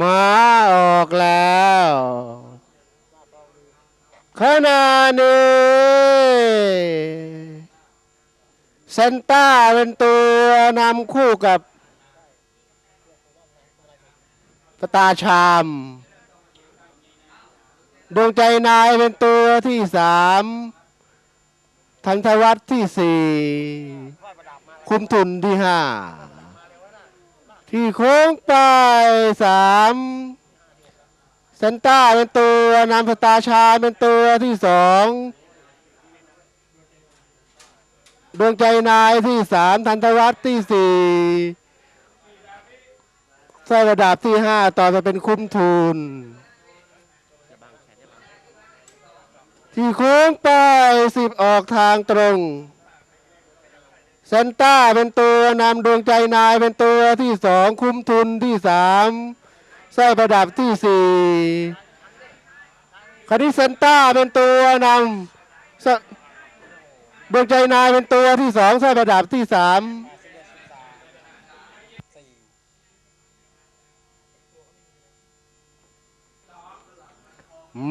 มาออกแล้ว ขณะนี้เซนต้าเป็นตัวนำคู่กับสตาชามดวงใจนายเป็นตัวที่สามทันทวัฒน์ที่สี่ คุมทุนที่ห้า ที่โค้งไปสามเซนต้าเป็นตัวนำสตาชาเป็นตัวที่สองดวงใจนายที่สามทันทวัฒน์ที่สี่สร้อยระดับที่ห้าต่อไปเป็นคุ้มทุน ที่โค้งไปสิบออกทางตรง เซนต้าเป็นตัวนำดวงใจนายเป็นตัวที่สองคุ้มทุนที่สามสร้อยประดับที่สี่คราวนี้เซนต้าเป็นตัวนำดวงใจนายเป็นตัวที่สองสร้อยประดับที่สาม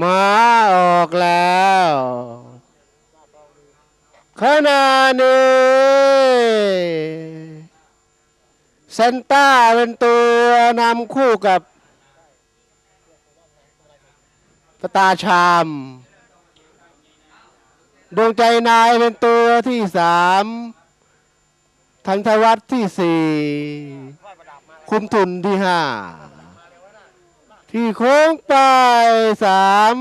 มาออกแล้วขณะนี้เซ นต้าเป็นตัวนำคู่กับสตาชามดวงใจนายเป็นตัวที่สามทันทวัฒน์ที่สี่คุมทุนที่ห้าที่โค้งไปสาม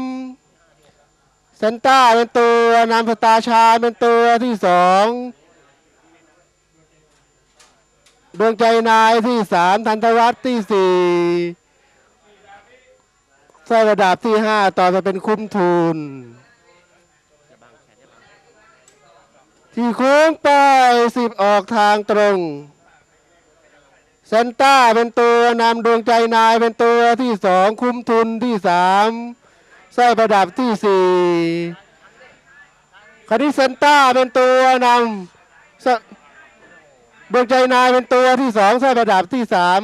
เซนต้าเป็นตัวนำสตาชาเป็นตัวที่สอง ดวงใจนายที่สามทันทวัฒน์ที่สี่สร้อยระดับที่ห้าต่อไปเป็นคุ้มทุน ที่โค้งไปสิบออกทางตรงเซนต้าเป็นตัวนำดวงใจนายเป็นตัวที่สองคุ้มทุนที่สามสร้อยประดับที่สี่คราวนี้เซนต้าเป็นตัวนำ ดวงใจนายเป็นตัวที่สองสร้อยประดับที่สาม